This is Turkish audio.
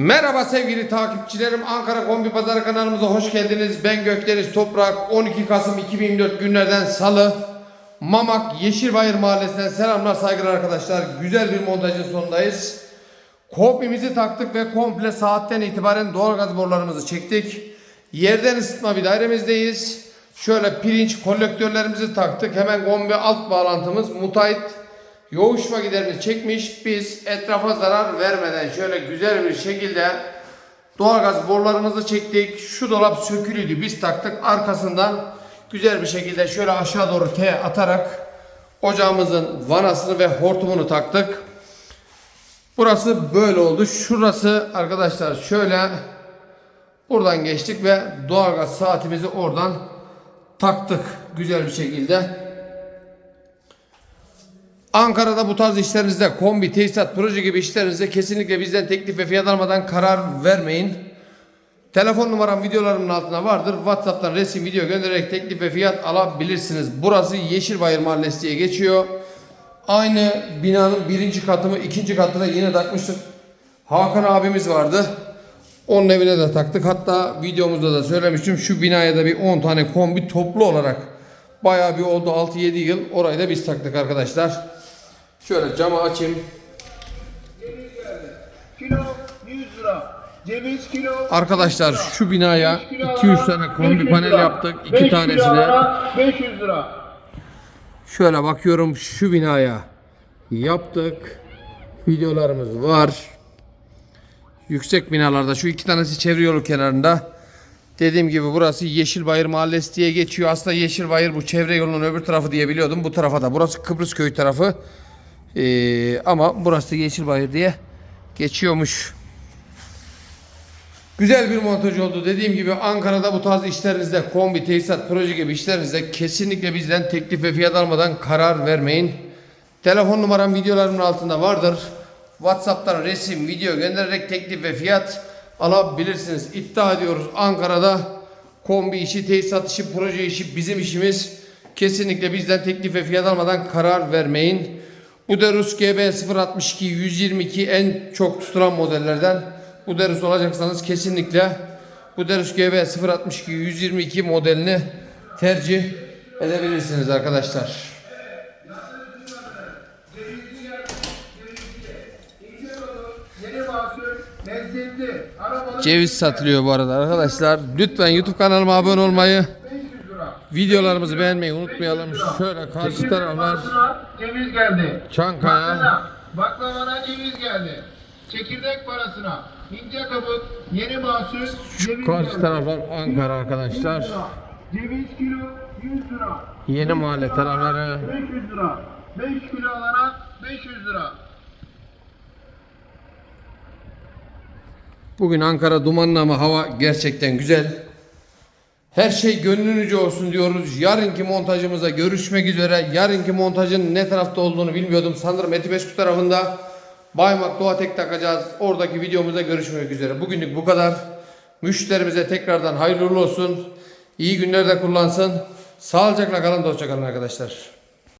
Merhaba sevgili takipçilerim. Ankara Kombi Pazarı kanalımıza hoş geldiniz. Ben Gökdeniz Toprak. 12 Kasım 2024 günlerden Salı. Mamak Yeşilbayır Mahallesi'nden selamlar saygılar arkadaşlar. Güzel bir montajın sonundayız. Kombimizi taktık ve komple saatten itibaren doğalgaz borularımızı çektik. Yerden ısıtma bir dairemizdeyiz. Şöyle pirinç kolektörlerimizi taktık. Hemen kombi alt bağlantımız mutait yoğuşma giderini çekmiş. Biz etrafa zarar vermeden şöyle güzel bir şekilde doğalgaz borularımızı çektik. Şu dolap sökülüydü. Biz taktık. Arkasından güzel bir şekilde şöyle aşağı doğru T atarak ocağımızın vanasını ve hortumunu taktık. Burası böyle oldu. Şurası arkadaşlar şöyle buradan geçtik ve doğalgaz saatimizi oradan taktık güzel bir şekilde. Ankara'da bu tarz işlerinizde kombi, tesisat, proje gibi işlerinizde kesinlikle bizden teklif ve fiyat almadan karar vermeyin. Telefon numaram videolarımın altında vardır. WhatsApp'tan resim, video göndererek teklif ve fiyat alabilirsiniz. Burası Yeşilbayır Mahallesi diye geçiyor. Aynı binanın birinci katı mı, ikinci katına yine takmıştık. Hakan abimiz vardı. Onun evine de taktık. Hatta videomuzda da söylemiştim. Şu binaya da bir 10 tane kombi toplu olarak bayağı bir oldu 6-7 yıl. Orayı da biz taktık arkadaşlar. Şöyle camı açayım. Kilo 100 lira. Ceviz kilo. Arkadaşlar 100 lira. şu binaya 5 kilo 2-3 alana tane kombi 500 panel yaptık. 5 2 kilo tanesine. alana 500 lira. Şöyle bakıyorum şu binaya yaptık. Videolarımız var. Yüksek binalarda şu iki tanesi çevre yolu kenarında. Dediğim gibi burası Yeşilbayır Mahallesi diye geçiyor. Aslında Yeşilbayır bu çevre yolunun öbür tarafı diye biliyordum. Bu tarafa da. Burası Kıbrıs köy tarafı. Ee, ama burası Yeşilbayır diye geçiyormuş. Güzel bir montaj oldu. Dediğim gibi Ankara'da bu tarz işlerinizde kombi, tesisat, proje gibi işlerinizde kesinlikle bizden teklif ve fiyat almadan karar vermeyin. Telefon numaram videolarımın altında vardır. WhatsApp'tan resim, video göndererek teklif ve fiyat alabilirsiniz. İddia ediyoruz Ankara'da kombi işi, tesisat işi, proje işi bizim işimiz. Kesinlikle bizden teklif ve fiyat almadan karar vermeyin. Bu Derus GB 062 122 en çok tutulan modellerden. Bu Derus olacaksanız kesinlikle bu Derus GB 062 122 modelini tercih edebilirsiniz arkadaşlar. Ceviz satılıyor bu arada arkadaşlar. Lütfen YouTube kanalıma abone olmayı, 500 lira. Videolarımızı beğenmeyi unutmayalım. Şöyle karşı taraflar ceviz geldi. Çankaya. Baklava- Baklavana ceviz geldi. Çekirdek parasına ince kabuk yeni mahsul ceviz karşı taraflar Ankara arkadaşlar. 100 lira. Ceviz kilo 100 lira. Yeni mahalle tarafları 500 lira. 5 kilo alana 500 lira. Bugün Ankara dumanlı ama hava gerçekten güzel. Her şey gönlünüzce olsun diyoruz. Yarınki montajımıza görüşmek üzere. Yarınki montajın ne tarafta olduğunu bilmiyordum. Sanırım Etibeşku tarafında Baymak Doğa Tek takacağız. Oradaki videomuza görüşmek üzere. Bugünlük bu kadar. Müşterimize tekrardan hayırlı olsun. İyi günlerde kullansın. Sağlıcakla kalın, hoşça kalın arkadaşlar.